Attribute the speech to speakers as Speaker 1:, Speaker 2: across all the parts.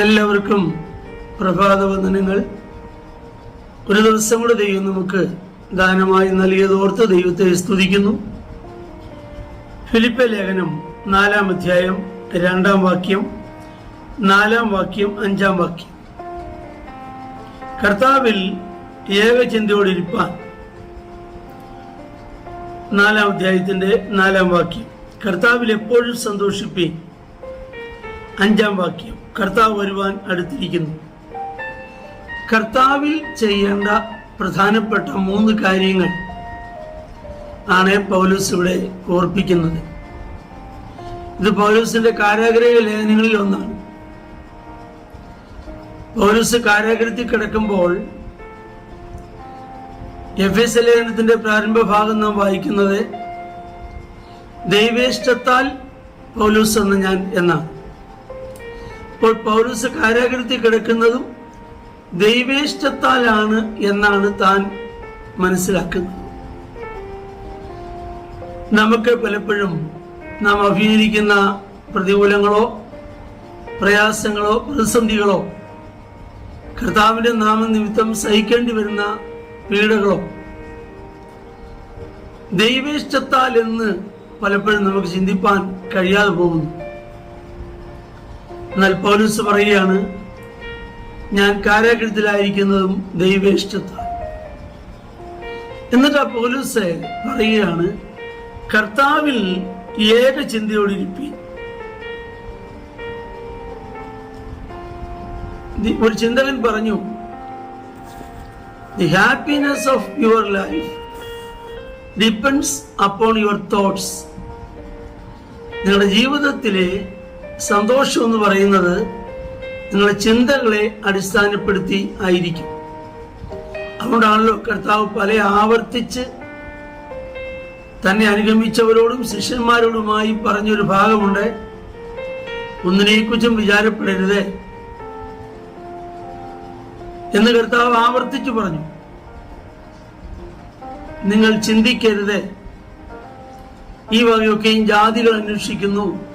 Speaker 1: എല്ലാവർക്കും പ്രഭാത വന്ദനങ്ങൾ ഒരു ദിവസം കൂടെ ദൈവം നമുക്ക് ദാനമായി നൽകിയതോർത്ത് ദൈവത്തെ സ്തുതിക്കുന്നു. ഫിലിപ്പ ലേഖനം നാലാം അധ്യായം രണ്ടാം വാക്യം നാലാം വാക്യം അഞ്ചാം വാക്യം. കർത്താവിൽ ഏകചിന്തയോടിരിപ്പാൻ നാലാം അധ്യായത്തിന്റെ നാലാം വാക്യം. കർത്താവിൽ എപ്പോഴും സന്തോഷിപ്പി അഞ്ചാം വാക്യം. കർത്താവ് വരുവാൻ അടുത്തിരിക്കുന്നു. കർത്താവിൽ ചെയ്യേണ്ട പ്രധാനപ്പെട്ട മൂന്ന് കാര്യങ്ങൾ ആണ് പൗലോസ് ഇവിടെ ഓർപ്പിക്കുന്നത്. ഇത് പൗലോസിന്റെ കാരാഗ്രഹ ലേഖനങ്ങളിൽ ഒന്നാണ്. പൗലോസ് കാരാഗ്രഹത്തിൽ കിടക്കുമ്പോൾ എഫ് എസ് ലേഖനത്തിന്റെ പ്രാരംഭ ഭാഗം നാം വായിക്കുന്നത് ദൈവേഷ്ടത്താൽ പൗലൂസ് എന്ന് ഞാൻ എന്നാണ്. അപ്പോൾ പൗരസ് കാരാഗ്രഹത്തിൽ കിടക്കുന്നതും ദൈവേഷ്ടത്താലാണ് എന്നാണ് താൻ മനസ്സിലാക്കുന്നത്. നമുക്ക് പലപ്പോഴും നാം അഭിനയിക്കുന്ന പ്രതികൂലങ്ങളോ പ്രയാസങ്ങളോ പ്രതിസന്ധികളോ കർത്താവിന്റെ നാമനിമിത്തം സഹിക്കേണ്ടി വരുന്ന പീഡകളോ ദൈവേഷ്ടത്താൽ എന്ന് പലപ്പോഴും നമുക്ക് ചിന്തിപ്പാൻ കഴിയാതെ പോകുന്നു. എന്നാൽ പൗലൂസ് പറയുകയാണ് ഞാൻ കാരാഗ്രഹത്തിലായിരിക്കുന്നതും ദൈവേഷ്ടത്താൽ. എന്നിട്ട് ആ പൗലൂസ് പറയുകയാണ് കർത്താവിൽ ഏക ചിന്തയോടിരിപ്പി ഒരു ചിന്തകൻ പറഞ്ഞു the happiness of your life depends upon your thoughts. നിങ്ങളുടെ ജീവിതത്തിലെ സന്തോഷം എന്ന് പറയുന്നത് നിങ്ങളുടെ ചിന്തകളെ അടിസ്ഥാനപ്പെടുത്തി ആയിരിക്കും. അതുകൊണ്ടാണല്ലോ കർത്താവ് പല ആവർത്തിച്ച് തന്നെ അനുഗമിച്ചവരോടും ശിഷ്യന്മാരോടുമായി പറഞ്ഞൊരു ഭാഗമുണ്ട്. ഒന്നിനെക്കുറിച്ചും വിചാരപ്പെടരുത്. എന്ന് കർത്താവ് ആവർത്തിച്ചു പറഞ്ഞു. നിങ്ങൾ ചിന്തിക്കരുത്. ഈ വകയൊക്കെയും ജാതികൾ അന്വേഷിക്കുന്നു.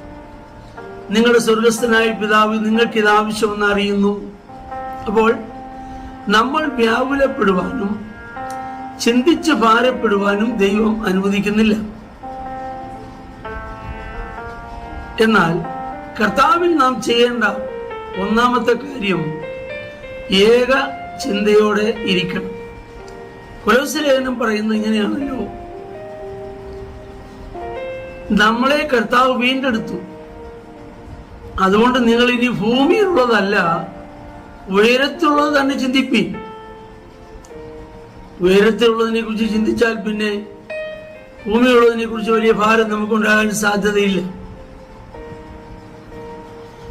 Speaker 1: നിങ്ങളുടെ സ്വർഗസ്ഥനായ പിതാവ് നിങ്ങൾക്ക് ഇത് ആവശ്യമെന്ന് അറിയുന്നു. അപ്പോൾ നമ്മൾ വ്യാകുലപ്പെടുവാനും ചിന്തിച്ച് ഭാരപ്പെടുവാനും ദൈവം അനുവദിക്കുന്നില്ല. എന്നാൽ കർത്താവിൽ നാം ചെയ്യേണ്ട ഒന്നാമത്തെ കാര്യം ഏക ചിന്തയോടെ ഇരിക്കണം. കുലവസലേഖനം പറയുന്നത് ഇങ്ങനെയാണല്ലോ. നമ്മളെ കർത്താവ് വീണ്ടെടുത്തു. അതുകൊണ്ട് നിങ്ങൾ ഇനി ഭൂമിയിലുള്ളതല്ല ഉയരത്തിലുള്ളത് തന്നെ ചിന്തിപ്പിൻ ഉയരത്തിലുള്ളതിനെ കുറിച്ച് ചിന്തിച്ചാൽ പിന്നെ ഭൂമിയുള്ളതിനെ കുറിച്ച് വലിയ ഭാരം നമുക്കുണ്ടാകാൻ സാധ്യതയില്ല.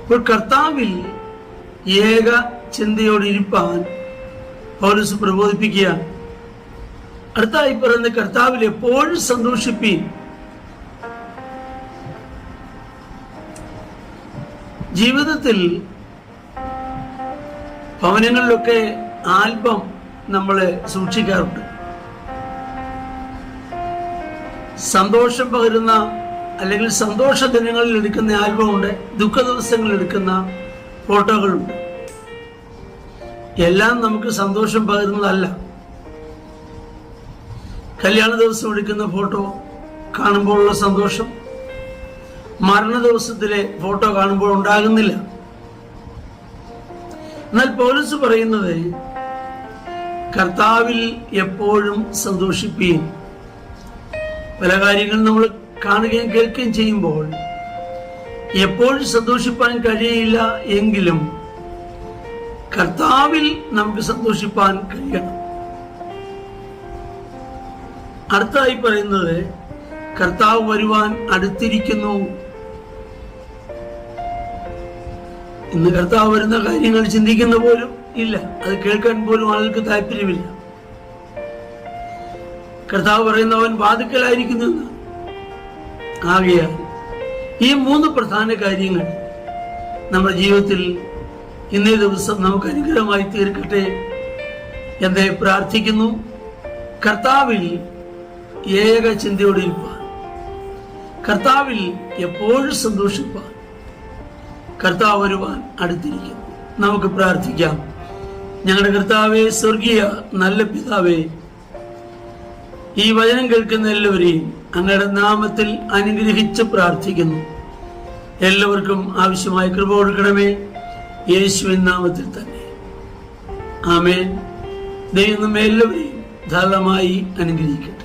Speaker 1: ഇപ്പോൾ കർത്താവിൽ ഏക ചിന്തയോടിരിപ്പാൻ പൗലസ് പ്രബോധിപ്പിക്കുകയാണ്. അടുത്തായി പറയുന്ന കർത്താവിൽ എപ്പോഴും സന്തോഷിപ്പീൻ. ജീവിതത്തിൽ ഭവനങ്ങളിലൊക്കെ ആൽബം നമ്മൾ സൂക്ഷിക്കാറുണ്ട്. സന്തോഷം പകരുന്ന അല്ലെങ്കിൽ സന്തോഷ ദിനങ്ങളിൽ എടുക്കുന്ന ആൽബമുണ്ട് ദുഃഖ ദിവസങ്ങളിൽ എടുക്കുന്ന ഫോട്ടോകളുണ്ട്. എല്ലാം നമുക്ക് സന്തോഷം പകരുന്നതല്ല. കല്യാണ ദിവസം എടുക്കുന്ന ഫോട്ടോ കാണുമ്പോഴുള്ള സന്തോഷം മരണ ദിവസത്തിലെ ഫോട്ടോ കാണുമ്പോൾ ഉണ്ടാകുന്നില്ല. എന്നാൽ പോലീസ് പറയുന്നത് കർത്താവിൽ എപ്പോഴും സന്തോഷിക്കുകയും പല കാര്യങ്ങളും നമ്മൾ കാണുകയും കേൾക്കുകയും ചെയ്യുമ്പോൾ എപ്പോഴും സന്തോഷിപ്പാൻ കഴിയില്ല എങ്കിലും കർത്താവിൽ നമുക്ക് സന്തോഷിപ്പാൻ കഴിയണം. അടുത്തായി പറയുന്നത് കർത്താവ് വരുവാൻ അടുത്തിരിക്കുന്നു ഇന്ന് കർത്താവ് വരുന്ന കാര്യങ്ങൾ ചിന്തിക്കുന്ന പോലും ഇല്ല. അത് കേൾക്കാൻ പോലും ആൾക്ക് താല്പര്യമില്ല. കർത്താവ് പറയുന്നവൻ വാതുക്കലായിരിക്കുന്നു ആകെയാൽ ഈ മൂന്ന് പ്രധാന കാര്യങ്ങൾ നമ്മുടെ ജീവിതത്തിൽ ഇന്നേ ദിവസം നമുക്ക് അനുഗ്രഹമായി തീർക്കട്ടെ എന്നെ പ്രാർത്ഥിക്കുന്നു. കർത്താവിൽ ഏക ചിന്തയോടെ ഇരിപ്പാൻ. കർത്താവിൽ എപ്പോഴും സന്തോഷിപ്പാൻ. കർത്താവ് വരുവാൻ അടുത്തിരിക്കുന്നു. നമുക്ക് പ്രാർത്ഥിക്കാം. ഞങ്ങളുടെ കർത്താവെ സ്വർഗീയ നല്ല പിതാവേ ഈ വചനം കേൾക്കുന്ന എല്ലാവരെയും അങ്ങയുടെ നാമത്തിൽ അനുഗ്രഹിച്ച് പ്രാർത്ഥിക്കുന്നു. എല്ലാവർക്കും ആവശ്യമായ കൃപ കൊടുക്കണമേ. യേശുവിൻ നാമത്തിൽ തന്നെ. ആമേൻ. ദൈവം നമ്മെ എല്ലാവരെയും ധാരാളമായി അനുഗ്രഹിക്കട്ടെ.